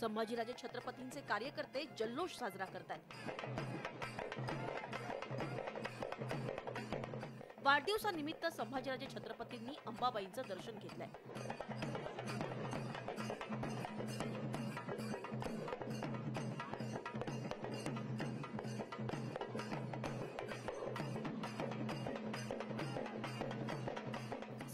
संभाजीराजे छत्रपतींचे कार्यकर्ते जल्लोष साजरा करतात वाढदिवसानिमित्त संभाजीराजे छत्रपतींनी अंबाबाईंचं दर्शन घेतलंय.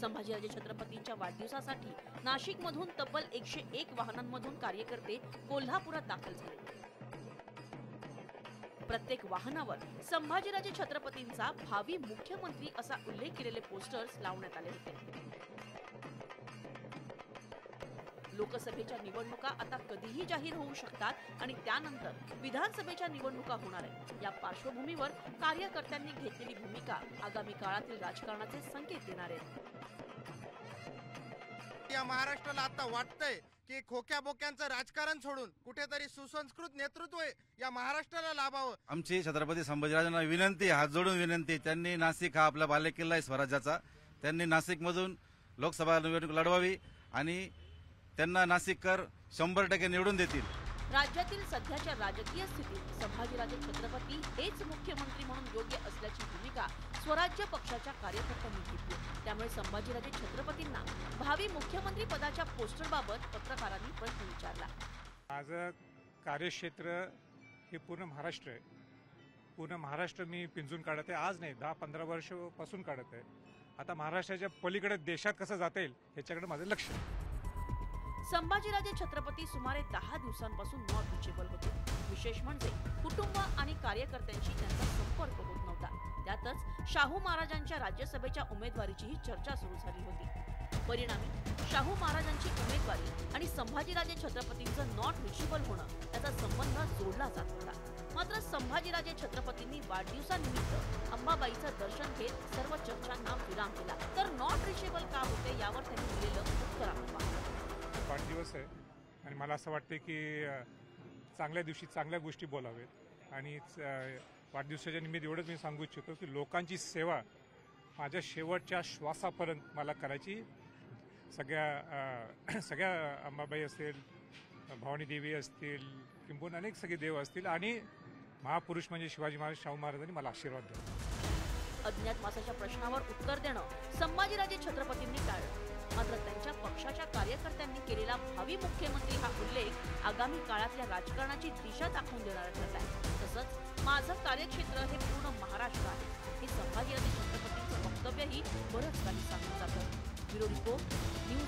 संभाजीराजे छत्रपतींच्या वाढदिवसासाठी नाशिकमधून तब्बल एकशे एक वाहनांमधून कार्यकर्ते कोल्हापुरात दाखल झाले. प्रत्येक वाहनावर संभाजीराजे छत्रपतींचा भावी मुख्यमंत्री असा उल्लेख केलेले पोस्टर्स लावण्यात आले होते. लोकसभेच्या निवडणुका आता कधीही जाहीर होऊ शकतात आणि त्यानंतर विधानसभेच्या निवडणुका होणार आहेत. या पार्श्वभूमीवर कार्यकर्त्यांनी घेतलेली भूमिका आगामी काळातील राजकारणाचे संकेत देणार आहेत. या महाराष्ट्राला आता वाटतंय की खोक्या बोक्यांचं राजकारण सोडून कुठेतरी सुसंस्कृत नेतृत्व या महाराष्ट्राला लाभावं. आमची छत्रपती संभाजीराजांना विनंती हात जोडून विनंती. त्यांनी नाशिक हा आपला बालेकिल्ला आहे स्वराज्याचा. त्यांनी नाशिकमधून लोकसभा निवडणूक लढवावी आणि त्यांना नाशिककर शंभर टक्के निवडून देतील. राज्यातील सध्याच्या राजकीय स्थितीत संभाजीराजे छत्रपती हेच मुख्यमंत्री म्हणून योग्य असल्याची भूमिका स्वराज्य पक्षाच्या कार्यकर्त्यांनी घेतली. त्यामुळे संभाजीराजे छत्रपतींना भावी मुख्यमंत्री पदाच्या पोस्टरबाबत पत्रकारांनी प्रश्न विचारला. माझं कार्यक्षेत्र हे पूर्ण महाराष्ट्र आहे. पूर्ण महाराष्ट्र मी पिंजून काढत आहे. आज नाही दहा पंधरा वर्षापासून काढत आहे. आता महाराष्ट्राच्या पलीकडे देशात कसं जाता येईल ह्याच्याकडे माझं लक्ष आहे. संभाजीराजे छत्रपती सुमारे दहा दिवसांपासून नॉट रिचेबल होते. विशेष म्हणजे कुटुंब आणि कार्यकर्त्यांशी त्यांचा संपर्क होत नव्हता. त्यातच शाहू महाराजांच्या राज्यसभेच्या उमेदवारीचीही चर्चा सुरू झाली होती. परिणामी शाहू महाराजांची उमेदवारी आणि संभाजीराजे छत्रपतींचं नॉट रिचेबल होणं याचा संबंध जोडला जात होता. मात्र संभाजीराजे छत्रपतींनी वाढदिवसानिमित्त अंबाबाईचं दर्शन घेत सर्व चर्चांना विराम दिला. तर नॉट रिचेबल का होते यावर त्यांनी दिलेलं उत्तर दिवस आहे. आणि मला असं वाटतं की चांगल्या दिवशी चांगल्या गोष्टी बोलावेत. आणि च- वाढदिवसाच्या निमित्त एवढंच मी सांगू इच्छितो की लोकांची सेवा माझ्या शेवटच्या श्वासापर्यंत मला करायची. सगळ्या सगळ्या अंबाबाई असेल भवानी देवी असतील किंबहुना अनेक सगळे देव असतील. आणि महापुरुष म्हणजे शिवाजी महाराज शाहू महाराजांनी मला आशीर्वाद अज्ञात मासाच्या प्रश्नावर उत्तर देणं संभाजीराजे छत्रपतींनी टाळलं. मात्र त्यांच्या पक्षाच्या कार्यकर्त्यांनी केलेला भावी मुख्यमंत्री हा उल्लेख आगामी काळातल्या राजकारणाची दिशा दाखवून देणारा ठरलाय तसंच माझं कार्यक्षेत्र हे पूर्ण महाराष्ट्र आहे. हे संभाजीराजे छत्रपतींचं वक्तव्यही बरंच काही सांगून जातं. Bureau report news